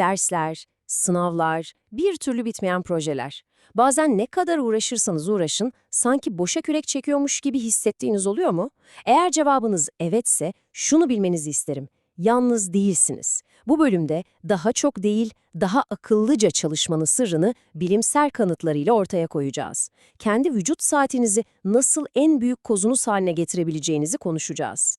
Dersler, sınavlar, bir türlü bitmeyen projeler. Bazen ne kadar uğraşırsanız uğraşın, sanki boşa kürek çekiyormuş gibi hissettiğiniz oluyor mu? Eğer cevabınız evetse, şunu bilmenizi isterim. Yalnız değilsiniz. Bu bölümde daha çok değil, daha akıllıca çalışmanın sırrını bilimsel kanıtlarıyla ortaya koyacağız. Kendi vücut saatinizi nasıl en büyük kozunuz haline getirebileceğinizi konuşacağız.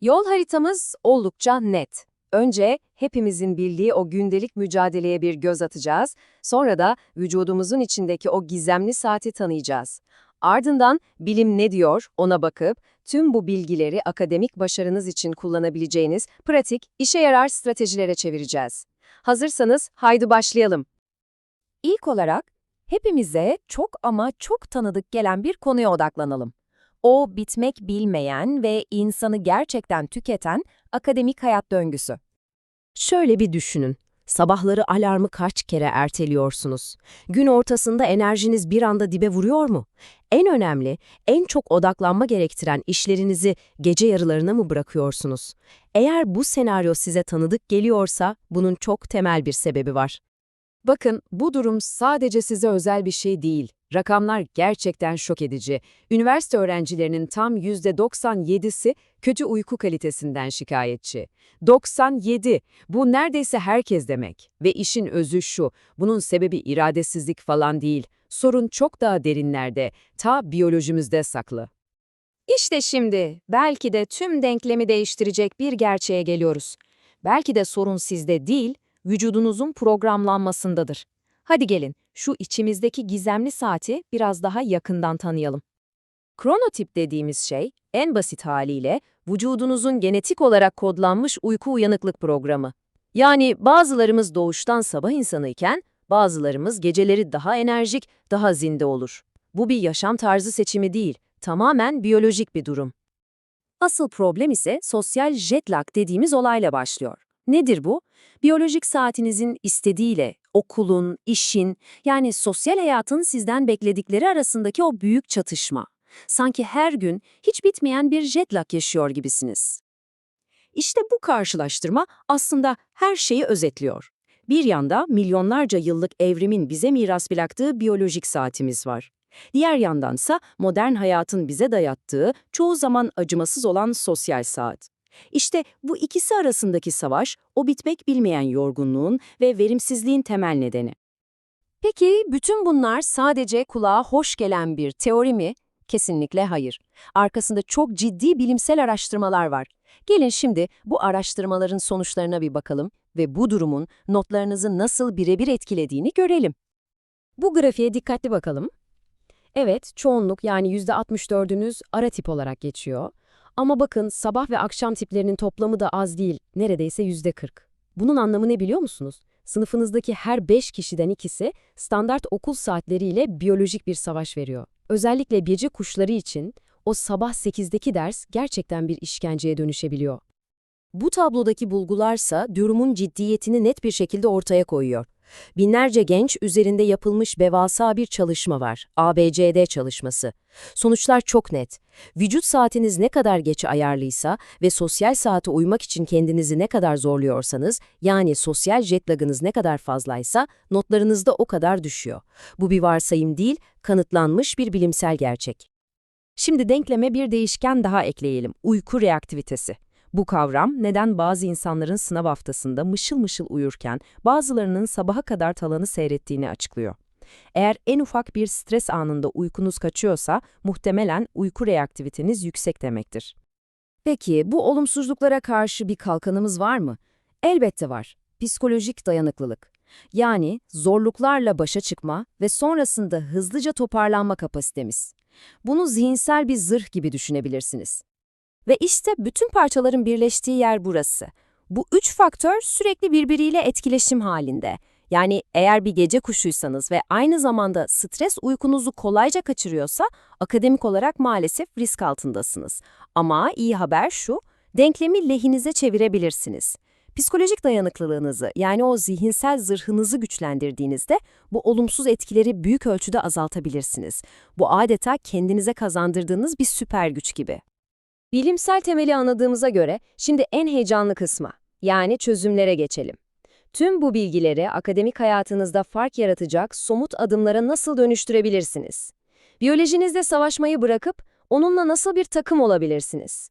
Yol haritamız oldukça net. Önce hepimizin bildiği o gündelik mücadeleye bir göz atacağız. Sonra da vücudumuzun içindeki o gizemli saati tanıyacağız. Ardından bilim ne diyor ona bakıp tüm bu bilgileri akademik başarınız için kullanabileceğiniz pratik, işe yarar stratejilere çevireceğiz. Hazırsanız haydi başlayalım. İlk olarak hepimize çok ama çok tanıdık gelen bir konuya odaklanalım. O bitmek bilmeyen ve insanı gerçekten tüketen akademik hayat döngüsü. Şöyle bir düşünün. Sabahları alarmı kaç kere erteliyorsunuz? Gün ortasında enerjiniz bir anda dibe vuruyor mu? En önemli, en çok odaklanma gerektiren işlerinizi gece yarılarına mı bırakıyorsunuz? Eğer bu senaryo size tanıdık geliyorsa bunun çok temel bir sebebi var. Bakın bu durum sadece size özel bir şey değil. Rakamlar gerçekten şok edici. Üniversite öğrencilerinin tam %97'si kötü uyku kalitesinden şikayetçi. 97! Bu neredeyse herkes demek. Ve işin özü şu, bunun sebebi iradesizlik falan değil. Sorun çok daha derinlerde, ta biyolojimizde saklı. İşte şimdi, belki de tüm denklemi değiştirecek bir gerçeğe geliyoruz. Belki de sorun sizde değil, vücudunuzun programlanmasındadır. Hadi gelin, şu içimizdeki gizemli saati biraz daha yakından tanıyalım. Kronotip dediğimiz şey, en basit haliyle, vücudunuzun genetik olarak kodlanmış uyku uyanıklık programı. Yani bazılarımız doğuştan sabah insanıyken, bazılarımız geceleri daha enerjik, daha zinde olur. Bu bir yaşam tarzı seçimi değil, tamamen biyolojik bir durum. Asıl problem ise sosyal jet lag dediğimiz olayla başlıyor. Nedir bu? Biyolojik saatinizin istediğiyle, okulun, işin, yani sosyal hayatın sizden bekledikleri arasındaki o büyük çatışma. Sanki her gün hiç bitmeyen bir jet lag yaşıyor gibisiniz. İşte bu karşılaştırma aslında her şeyi özetliyor. Bir yanda milyonlarca yıllık evrimin bize miras bıraktığı biyolojik saatimiz var. Diğer yandansa modern hayatın bize dayattığı, çoğu zaman acımasız olan sosyal saat. İşte bu ikisi arasındaki savaş, o bitmek bilmeyen yorgunluğun ve verimsizliğin temel nedeni. Peki bütün bunlar sadece kulağa hoş gelen bir teori mi? Kesinlikle hayır. Arkasında çok ciddi bilimsel araştırmalar var. Gelin şimdi bu araştırmaların sonuçlarına bir bakalım ve bu durumun notlarınızı nasıl birebir etkilediğini görelim. Bu grafiğe dikkatli bakalım. Evet, çoğunluk yani %64'ünüz ara tip olarak geçiyor. Ama bakın sabah ve akşam tiplerinin toplamı da az değil, neredeyse %40. Bunun anlamı ne biliyor musunuz? Sınıfınızdaki her 5 kişiden ikisi standart okul saatleriyle biyolojik bir savaş veriyor. Özellikle gece kuşları için o sabah 8'deki ders gerçekten bir işkenceye dönüşebiliyor. Bu tablodaki bulgularsa durumun ciddiyetini net bir şekilde ortaya koyuyor. Binlerce genç üzerinde yapılmış devasa bir çalışma var. ABCD çalışması. Sonuçlar çok net. Vücut saatiniz ne kadar geç ayarlıysa ve sosyal saate uymak için kendinizi ne kadar zorluyorsanız, yani sosyal jet lagınız ne kadar fazlaysa, notlarınız da o kadar düşüyor. Bu bir varsayım değil, kanıtlanmış bir bilimsel gerçek. Şimdi denkleme bir değişken daha ekleyelim, uyku reaktivitesi. Bu kavram neden bazı insanların sınav haftasında mışıl mışıl uyurken bazılarının sabaha kadar talanı seyrettiğini açıklıyor. Eğer en ufak bir stres anında uykunuz kaçıyorsa muhtemelen uyku reaktiviteniz yüksek demektir. Peki bu olumsuzluklara karşı bir kalkanımız var mı? Elbette var. Psikolojik dayanıklılık. Yani zorluklarla başa çıkma ve sonrasında hızlıca toparlanma kapasitemiz. Bunu zihinsel bir zırh gibi düşünebilirsiniz. Ve işte bütün parçaların birleştiği yer burası. Bu üç faktör sürekli birbiriyle etkileşim halinde. Yani eğer bir gece kuşuysanız ve aynı zamanda stres uykunuzu kolayca kaçırıyorsa akademik olarak maalesef risk altındasınız. Ama iyi haber şu, denklemi lehinize çevirebilirsiniz. Psikolojik dayanıklılığınızı yani o zihinsel zırhınızı güçlendirdiğinizde bu olumsuz etkileri büyük ölçüde azaltabilirsiniz. Bu adeta kendinize kazandırdığınız bir süper güç gibi. Bilimsel temeli anladığımıza göre şimdi en heyecanlı kısma, yani çözümlere geçelim. Tüm bu bilgileri akademik hayatınızda fark yaratacak somut adımlara nasıl dönüştürebilirsiniz? Biyolojinizde savaşmayı bırakıp onunla nasıl bir takım olabilirsiniz?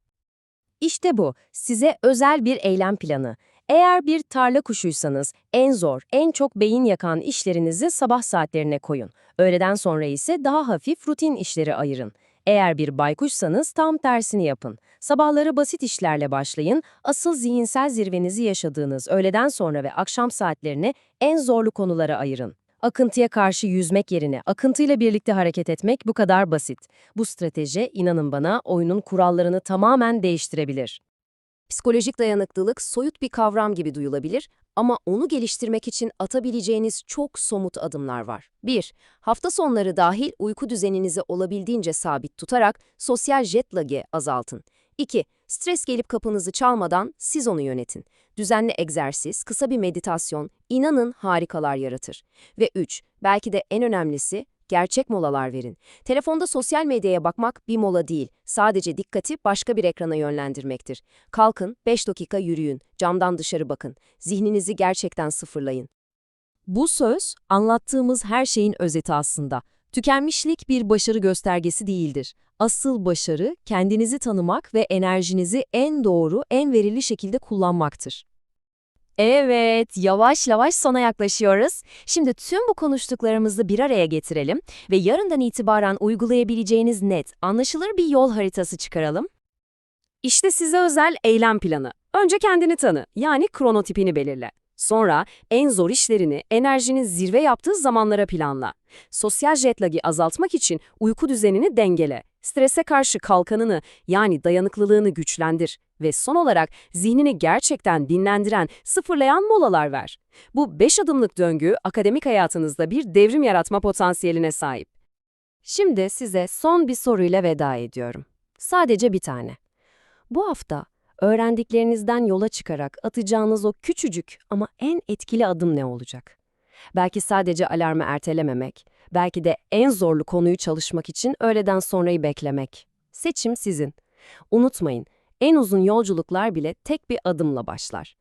İşte bu, size özel bir eylem planı. Eğer bir tarla kuşuysanız en zor, en çok beyin yakan işlerinizi sabah saatlerine koyun. Öğleden sonra ise daha hafif rutin işleri ayırın. Eğer bir baykuşsanız tam tersini yapın. Sabahları basit işlerle başlayın, asıl zihinsel zirvenizi yaşadığınız öğleden sonra ve akşam saatlerini en zorlu konulara ayırın. Akıntıya karşı yüzmek yerine akıntıyla birlikte hareket etmek bu kadar basit. Bu strateji, inanın bana, oyunun kurallarını tamamen değiştirebilir. Psikolojik dayanıklılık soyut bir kavram gibi duyulabilir ama onu geliştirmek için atabileceğiniz çok somut adımlar var. 1. Hafta sonları dahil uyku düzeninizi olabildiğince sabit tutarak sosyal jet lag'i azaltın. 2. Stres gelip kapınızı çalmadan siz onu yönetin. Düzenli egzersiz, kısa bir meditasyon, inanın harikalar yaratır. Ve 3. Belki de en önemlisi, gerçek molalar verin. Telefonda sosyal medyaya bakmak bir mola değil, sadece dikkati başka bir ekrana yönlendirmektir. Kalkın, 5 dakika yürüyün, camdan dışarı bakın, zihninizi gerçekten sıfırlayın. Bu söz, anlattığımız her şeyin özeti aslında. Tükenmişlik bir başarı göstergesi değildir. Asıl başarı, kendinizi tanımak ve enerjinizi en doğru, en verili şekilde kullanmaktır. Evet, yavaş yavaş sona yaklaşıyoruz. Şimdi tüm bu konuştuklarımızı bir araya getirelim ve yarından itibaren uygulayabileceğiniz net, anlaşılır bir yol haritası çıkaralım. İşte size özel eylem planı. Önce kendini tanı, yani kronotipini belirle. Sonra en zor işlerini, enerjinin zirve yaptığı zamanlara planla. Sosyal jet lag'i azaltmak için uyku düzenini dengele. Strese karşı kalkanını yani dayanıklılığını güçlendir. Ve son olarak zihnini gerçekten dinlendiren, sıfırlayan molalar ver. Bu 5 adımlık döngü akademik hayatınızda bir devrim yaratma potansiyeline sahip. Şimdi size son bir soruyla veda ediyorum. Sadece bir tane. Bu hafta öğrendiklerinizden yola çıkarak atacağınız o küçücük ama en etkili adım ne olacak? Belki sadece alarmı ertelememek, belki de en zorlu konuyu çalışmak için öğleden sonrayı beklemek. Seçim sizin. Unutmayın, en uzun yolculuklar bile tek bir adımla başlar.